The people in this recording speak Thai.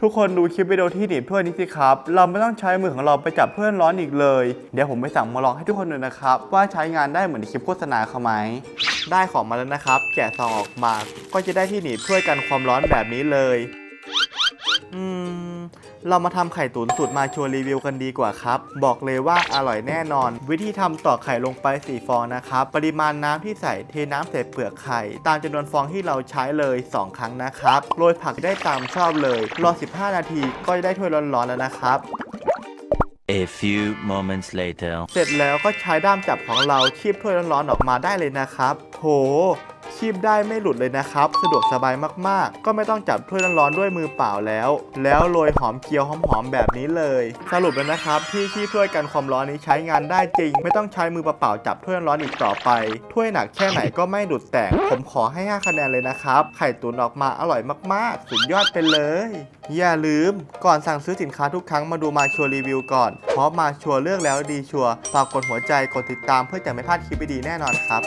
ทุกคนดูคลิปวิดีโอที่หนีบถ้วยนี้สิครับ เราไม่ต้องใช้มือของเราไปจับเพื่อนร้อนอีกเลย เดี๋ยวผมไปสั่งมาลองให้ทุกคนดูนะครับ ว่าใช้งานได้เหมือนในคลิปโฆษณาเขาไหม ได้ของมาแล้วนะครับ แกะซองออกมา ก็จะได้ที่หนีบถ้วยกันความร้อนแบบนี้เลย อืม เรามาทำไข่ตุ๋นสูตรมาชัวร์รีวิวกันดีกว่าครับ บอกเลยว่าอร่อยแน่นอน วิธีทำต่อกไข่ลงไป4ฟองนะครับ ปริมาณน้ำที่ใส่เทน้ำใส่เปลือกไข่ ตามจำนวนฟองที่เราใช้เลย 2 ครั้งนะครับ โรยผักได้ตามชอบเลย รอ 15 นาทีก็จะได้ถ้วยร้อนๆแล้วนะครับ A few moments later. เสร็จแล้วก็ใช้ด้ามจับของเราคีบถ้วยร้อนๆออกมาได้เลยนะครับ โห คีบได้ไม่หลุดเลยนะครับ สะดวกสบายมากๆ ก็ไม่ต้องจับถ้วยร้อนๆด้วยมือเปล่าแล้ว แล้วโรยหอมเจียวหอมๆแบบนี้เลย สรุปแล้วนะครับที่คีบถ้วยกันความร้อนนี้ใช้งานได้จริง ไม่ต้องใช้มือเปล่าจับถ้วยร้อนอีกต่อไป ถ้วยหนักแค่ไหนก็ไม่หลุดแตก ผมขอให้ 5 คะแนนเลยนะครับ ไข่ตุ๋นออกมาอร่อยมากๆ สุดยอดไปเลย อย่าลืม ก่อนสั่งซื้อสินค้าทุกครั้งมาดูมาชัวร์รีวิวก่อน เพราะมาชัวเลือกแล้วดีชัวฝากกดหัวใจกดติดตามเพื่อจะไม่พลาดคลิปดีๆแน่นอนครับ